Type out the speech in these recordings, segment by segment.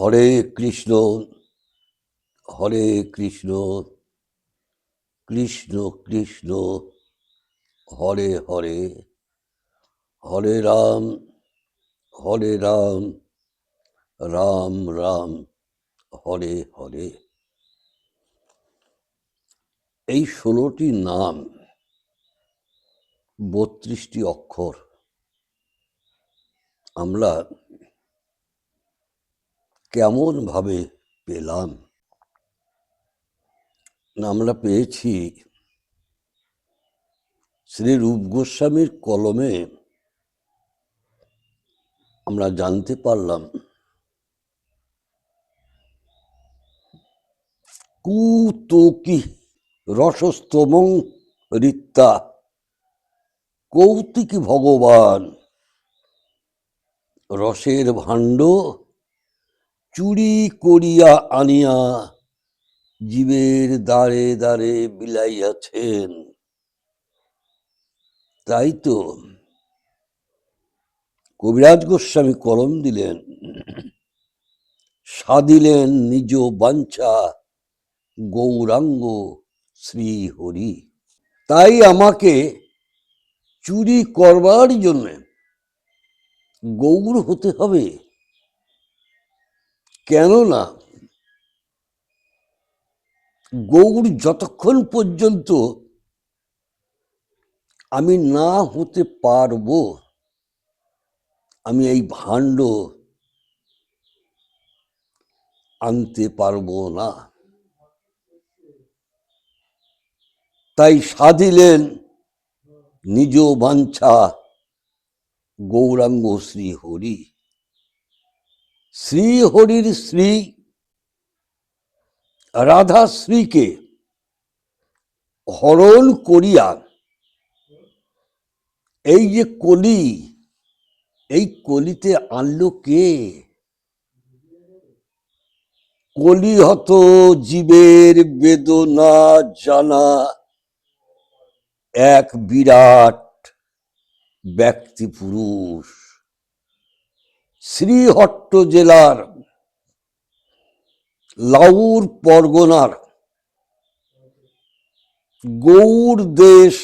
হরে কৃষ্ণ হরে কৃষ্ণ কৃষ্ণ কৃষ্ণ, হরে হরে হরে রাম হরে রাম রাম রাম, হরে হরে। এই ষোলোটি নাম বত্রিশটি অক্ষর আমরা কেমন ভাবে পেলাম আমরা পেয়েছি। শ্রী রূপ গোস্বামীর কলমে আমরা জানতে পারলাম কুতকি রসস্তমং রিত্তা কৌতিক ভগবান, রসের ভাণ্ড চুরি করিয়া আনিয়া জীবের দ্বারে দ্বারে বিলাইয়াছেন। তাই তো কবিরাজ গোস্বামী কলম দিলেন সাদিলেন নিজ বাঞ্ছা গৌরাঙ্গ শ্রী হরি তাই আমাকে চুরি করবার জন্য গৌর হতে হবে। কেননা গৌর যতক্ষণ পর্যন্ত আমি না হতে পারব, আমি এই ভাণ্ড আনতে পারব না। তাই সাধিলেন নিজ বাঞ্ছা গৌরাঙ্গ শ্রী হরি শ্রী হরির শ্রী রাধা শ্রীকে হরণ করিয়া এই যে কলি, এই কলিতে আনলো কে? কলি হত জীবের বেদনা জানা এক বিরাট ব্যক্তি পুরুষ। শ্রীহট্ট জেলার লাউর পরগনার গৌর দেশ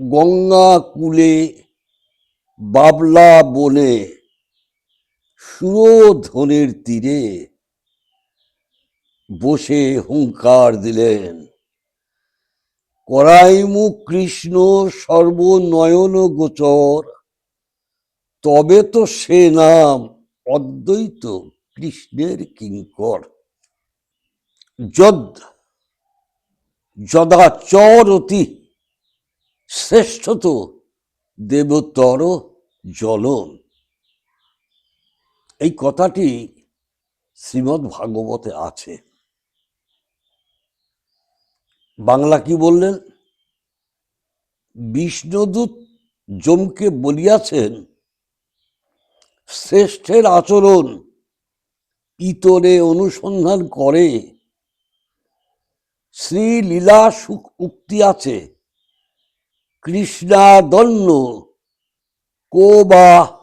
গঙ্গা কুলে বাবলা বনে সুরধনের তীরে বসে হুঙ্কার দিলেন। করাইমু কৃষ্ণ সর্বনয়ন গোচর তবে তো সে নাম অদ্বৈত কৃষ্ণের কিঙ্কর। যদ যদাচরতি শ্রেষ্ঠত দেবতর জলম এই কথাটি শ্রীমদ্ ভাগবতে আছে। বাংলা কি বললেন? বিষ্ণুদূত জমকে বলিয়াছেন শ্রেষ্ঠের আচরণ ইতরে অনুসন্ধান করে। শ্রী লীলা সুখ উক্তি আছে। কৃষ্ণাদন্য কো বা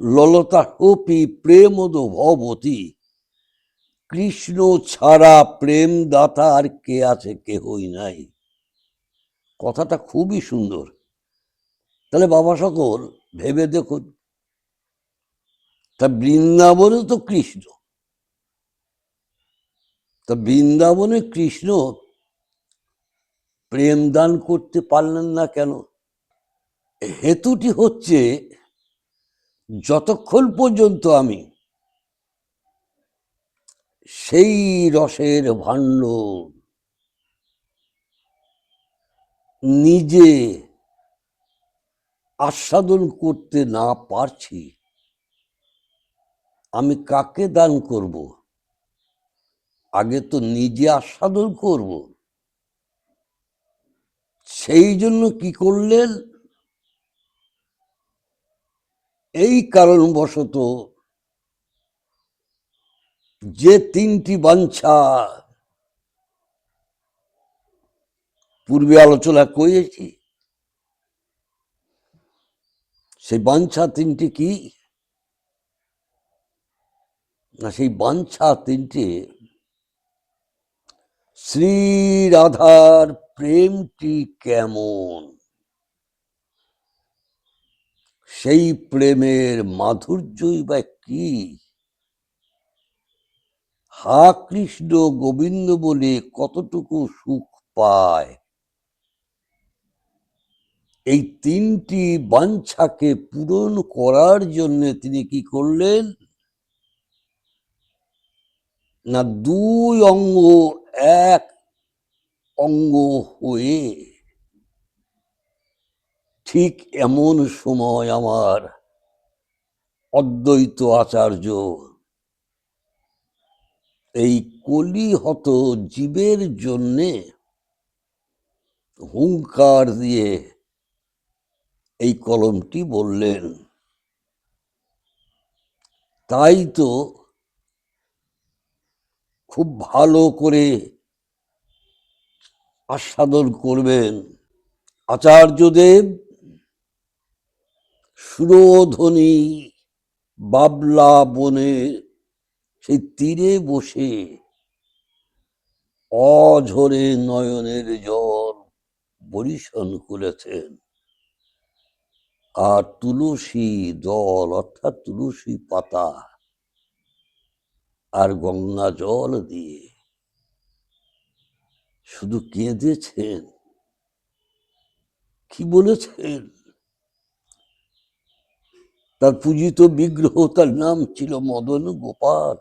ললতা হোপি প্রেমদ ভবতী কৃষ্ণ ছাড়া প্রেম দাতা আর কে আছে কেহই নাই। কথাটা খুবই সুন্দর। তাহলে বাবা সকল, ভেবে দেখুন তা বৃন্দাবনে তো কৃষ্ণ। তা বৃন্দাবনে কৃষ্ণ প্রেম দান করতে পারলেন না কেন? হেতুটি হচ্ছে যতক্ষণ পর্যন্ত আমি সেই রসের ভাণ্ড নিজে আস্বাদন করতে না পারছি আমি কাকে দান করব? আগে তো নিজে আস্বাদন করব। সেই জন্য কি করলেন? এই কারণবশত যে তিনটি বাঞ্ছা পূর্বে আলোচনা করেছি, সেই বাঞ্ছা তিনটি কি? সেই বাঞ্ছা তিনটে শ্রী রাধার প্রেমটি কেমন? সেই প্রেমের মাধুর্যই বা কি? হা কৃষ্ণ গোবিন্দ বলে কতটুকু সুখ পায়? এই তিনটি বাঞ্ছাকে পূরণ করার জন্য তিনি কি করলেন? না দুই অঙ্গ, এক অঙ্গ হয়ে ঠিক এমন সময় আমার অদ্বৈত আচার্য এই কলিহত জীবের জন্যে হুঙ্কার দিয়ে এই কলমটি বললেন। তাই তো খুব ভালো করে আস্বাদন করবেন। আচার্যদেব সুরধ্বনি বাবলা বনে সেই তীরে বসে অঝরে নয়নের জল বরিশন করেছেন। আর তুলসী দল অর্থাৎ তুলসী পাতা আর গঙ্গা জল দিয়ে শুধু কেঁদেছেন? কি বলেছেন? তার পূজিত বিগ্রহ, তার নাম ছিল মদন গোপাল।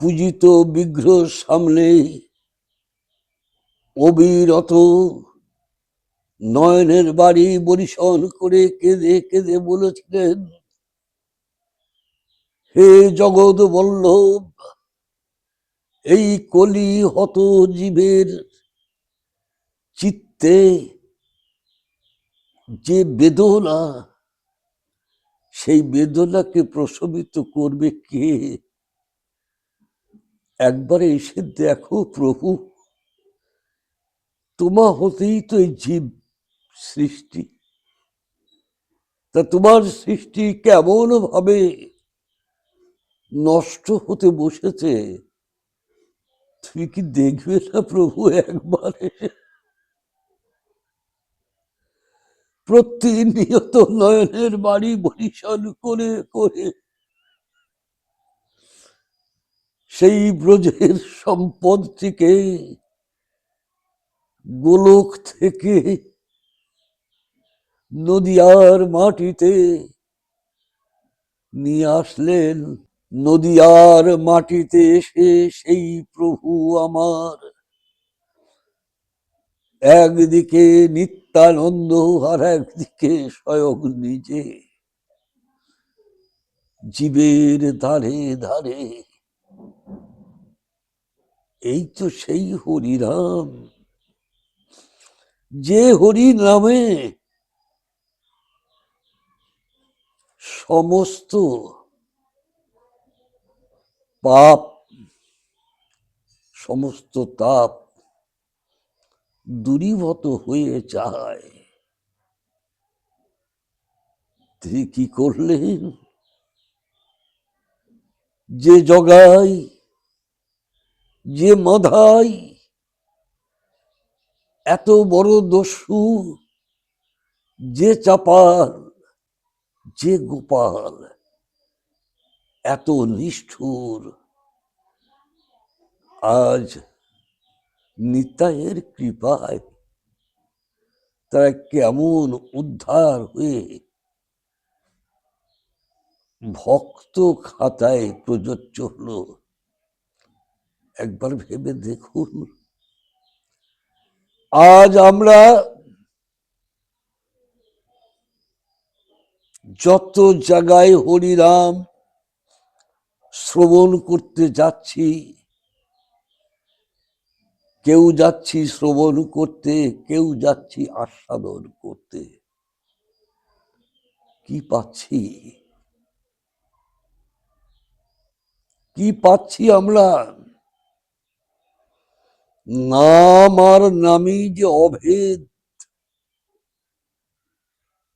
পূজিত বিগ্রহ সামনে অবিরত নয়নের বাড়ি বরিশন করে কেঁদে কেঁদে বলেছিলেন হে জগৎ বল্লভ, এই কলি হত জীবের চিত্তে যে বেদনা, সেই বেদনাকে প্রশমিত করবে কে? একবারে এসে দেখো প্রভু, তোমা হতেই তো এই জীব সৃষ্টি। তা তোমার সৃষ্টি কেমন ভাবে নষ্ট হতে বসেছে। তুমি কি দেখবে না প্রভু একবার প্রতিনিয়ত নয়নের বাড়ি বরিশন করে করে। সেই ব্রজের সম্পদটিকে গোলক থেকে নদিয়ার মাটিতে নিয়ে আসলেন নদিয়ার মাটিতে এসে সেই প্রভু আমার। একদিকে নিত্যানন্দ আর একদিকে স্বয়ং নিজে। জীবের ধারে ধারে। এই তো সেই হরিরাম যে হরি নামে সমস্ত পাপ সমস্ত তাপ দূরীভূত হয়ে যায়। তিনি কি করলেন? যে জগাই, যে মাধাই, এত বড় দস্যু, যে চাপাল, যে গোপাল। এত নিষ্ঠুর। আজ নিতাইয়ের কৃপায় তারা কেমন উদ্ধার হয়ে ভক্ত খাতায় প্রযোজ্য হলো। একবার ভেবে দেখুন। আজ আমরা যত জায়গায় হরিরাম শ্রবণ করতে যাচ্ছি। কেউ যাচ্ছি শ্রবণ করতে, কেউ যাচ্ছি আস্বাদন করতে। কি পাচ্ছি? কি পাচ্ছি আমরা? নাম আর নামই যে অভেদ।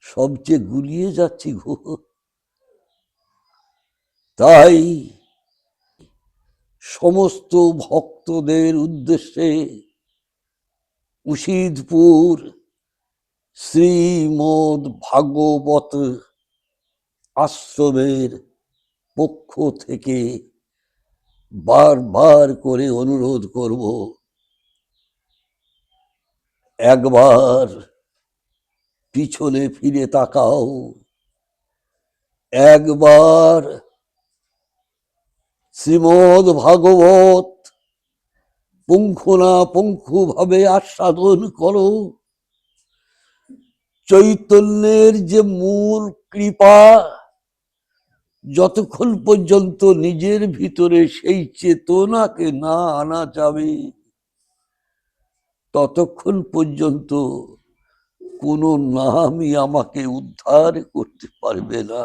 সবচেয়ে গুলিয়ে যাচ্ছি গো তাই সমস্ত ভক্তদের উদ্দেশ্যে উশিদপুর শ্রীমদ ভাগবত আশ্রমের পক্ষ থেকে বারবার করে অনুরোধ করব, একবার পিছনে ফিরে তাকাও, একবার শ্রীমদ ভাগবত পুঙ্খনা পুঙ্খু ভাবে আস্বাদন করো। চৈতন্যের যে মূল কৃপা, যতক্ষণ পর্যন্ত নিজের ভিতরে সেই চেতনাকে না আনা যাবে, ততক্ষণ পর্যন্ত কোনো নামই আমাকে উদ্ধার করতে পারবে না।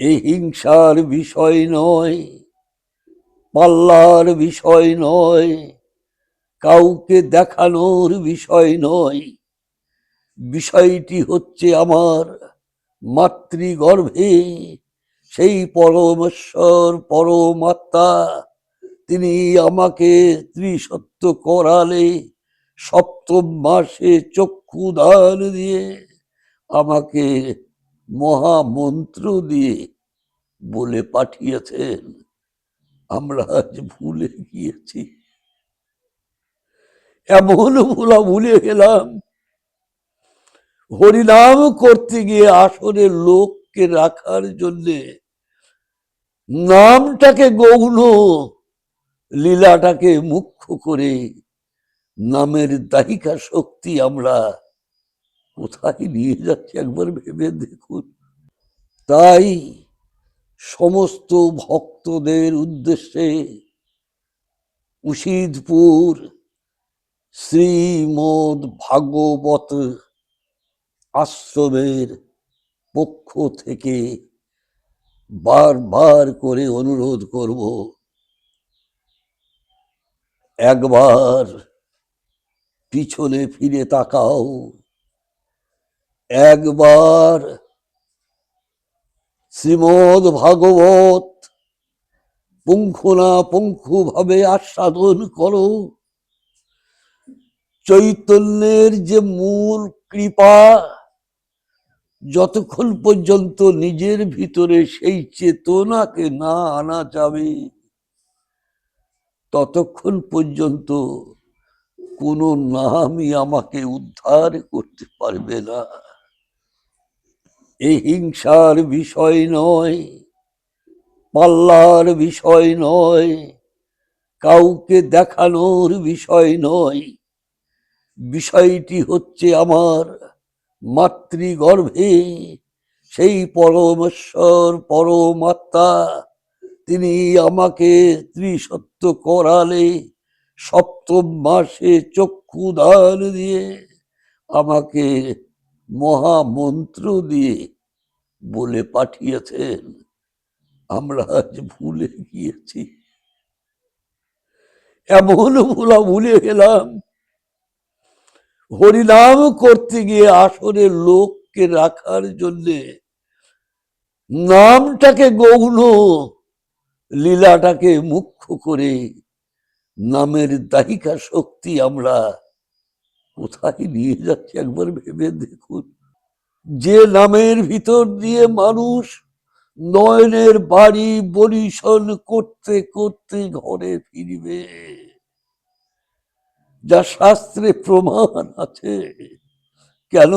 এই হিংসার বিষয় নয়, পাল্লার বিষয় নয়, কাউকে দেখানোর বিষয় নয়। বিষয়টি হচ্ছে আমার মাতৃগর্ভে, সেই পরমেশ্বর, পরমাত্মা। তিনি আমাকে ত্রিসত্য করালে সপ্তম মাসে চক্ষু দান দিয়ে আমাকে মহামন্ত্র দিয়ে বলে পাঠিয়েছেন, আমরা আজ ভুলে গিয়েছি। এমন ভুলা ভুলে গেলাম। হরিনাম করতে গিয়ে আসলে লোককে রাখার জন্যে নামটাকে গৌণ, লীলাটাকে মুখ্য করে নামের দাহিকা শক্তি আমরা কোথায় নিয়ে যাচ্ছে একবার ভেবে দেখুন। তাই সমস্ত ভক্তদের উদ্দেশ্যে উশিদপুর শ্রীমদ ভাগবত আশ্রমের পক্ষ থেকে বারবার করে অনুরোধ করব, একবার পিছনে ফিরে তাকাও। একবার শ্রীমদ ভাগবত পুঙ্খনা পুঙ্খু ভাবে আস্বাদন করো। চৈতন্যের যে মূল কৃপা, যতক্ষণ পর্যন্ত নিজের ভিতরে সেই চেতনাকে না আনা যাবে, ততক্ষণ পর্যন্ত কোনো নামই আমাকে উদ্ধার করতে পারবে না। এই হিংসার বিষয় নয়, পাল্লার বিষয় নয়, কাউকে দেখানোর বিষয় নয়। বিষয়টি হচ্ছে আমার মাতৃগর্ভে, সেই পরমেশ্বর, পরমাত্মা। তিনি আমাকে ত্রিসত্য করালে, সপ্তম মাসে চক্ষু দান দিয়ে আমাকে মহামন্ত্র দিয়ে বলে পাঠিয়েছেন, আমরা আজ ভুলে গিয়েছি। এমন ভুলা ভুলে গেলাম। হরিনাম করতে গিয়ে আসরে লোককে রাখার জন্যে নামটাকে গৌণ, লীলাটাকে মুখ্য করে নামের দাহিকা শক্তি আমরা কোথায় নিয়ে যাচ্ছি একবার ভেবে দেখুন। যে নামের ভিতর দিয়ে মানুষ নয়নের বাড়ি বরিশন করতে করতে ঘরে ফিরবে, যা শাস্ত্রে প্রমাণ আছে। কেন?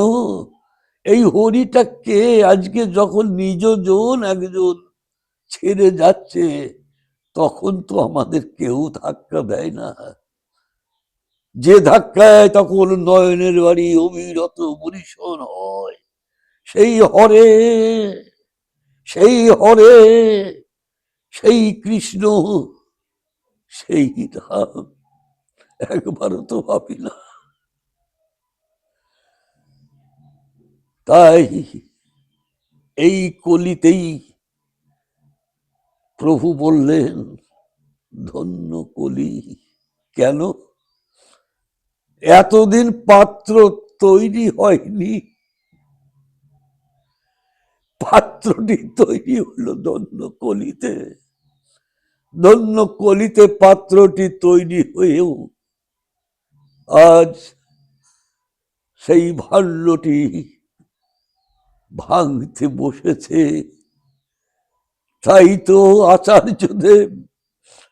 এই হরিটা কে? আজকে যখন নিজজন একজন ছেড়ে যাচ্ছে, তখন তো আমাদের কেউ ধাক্কা দেয় না। যে ধাক্কায় তখন নয়নের বাড়ি অবিরত বরিশন হয়। সেই হরে সেই হরে, সেই কৃষ্ণ, সেই রাম। একবারও তো ভাবি না। তাই এই কলিতেই প্রভু বললেন, ধন্য কলি। কেন? এতদিন পাত্র তৈরি হয়নি। পাত্রটি তৈরি হলো ধন্য কলিতে ধন্য কলিতে পাত্রটি তৈরি হয়েও আজ সেই ভাল্যটি ভাঙতে বসেছে। তাই তো আচার্যদেব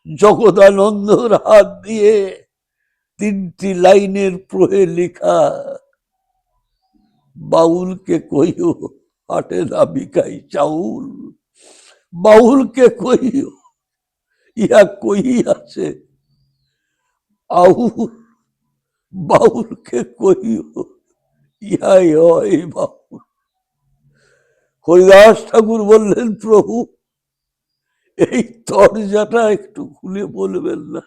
জগদানন্দর হাত দিয়ে তিনটি লাইনের প্রহে লেখা, বাউলকে কইও হাটে না বিকাই চাউল। বাউলকে কইও ইহা কই আছে? আউল বাউলকে কইও ইহাই হয় বাউল। হরিদাস ঠাকুর বললেন, প্রভু, এই দরজাটা একটু খুলে বলবেন না?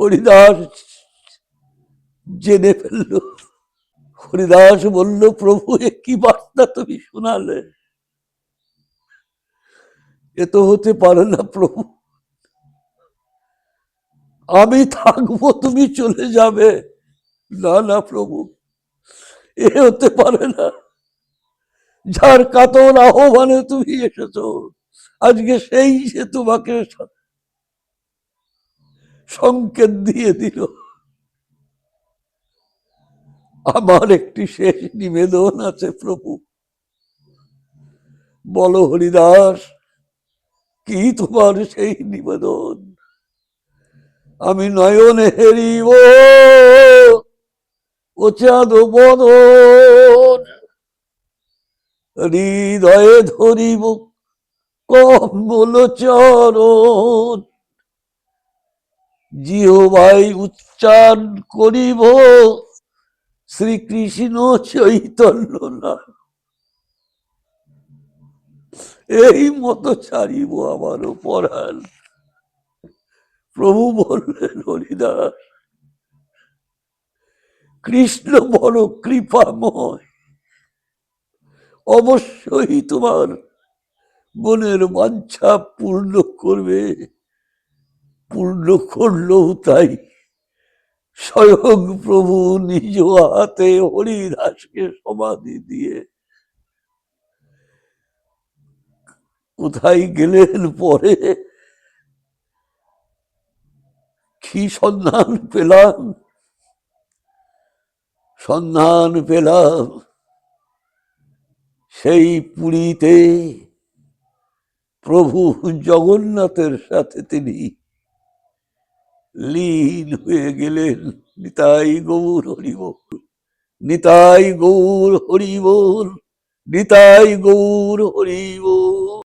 হরিদাস জেনে ফেলল। হরিদাস বলল, প্রভু, এ কি বার্তা তুমি শোনালে? এ তো হতে পারে না, প্রভু। আমি থাকব, তুমি চলে যাবে। না না, প্রভু, এ হতে পারে না। যার কাতর আহ্বানে তুমি এসেছ, আজকে সেই যে তোমাকে স- সংকেত দিয়ে দিল। আমার একটি শেষ নিবেদন আছে প্রভু। বলো হরিদাস, কি তোমার সেই নিবেদন? আমি নয়নে হেরিব, ও চাঁদ বদন। হৃদয়ে ধরিব কমল চরণ। জিহবাই উচ্চারণ করিব। শ্রীকৃষ্ণ চৈতন্য এই মতো ছাড়িব আমার পড়ান প্রভু বললেন, হরিদাস, কৃষ্ণ বড় কৃপাময়। অবশ্যই তোমার মনের বাঞ্ছা পূর্ণ করবে। পূর্ণ করলেও তাই। স্বয়ং প্রভু নিজ হাতে হরিদাসকে সমাধি দিয়ে কোথায় গেলেন পরে? কি সন্ধান পেলাম? সন্ধান পেলাম সেই পুরীতে প্রভু জগন্নাথের সাথে তিনি লীন হয়ে গেলেন। নিতাই গৌর হরিব নিতাই গৌর হরিবল। নিতাই গৌর হরিবল।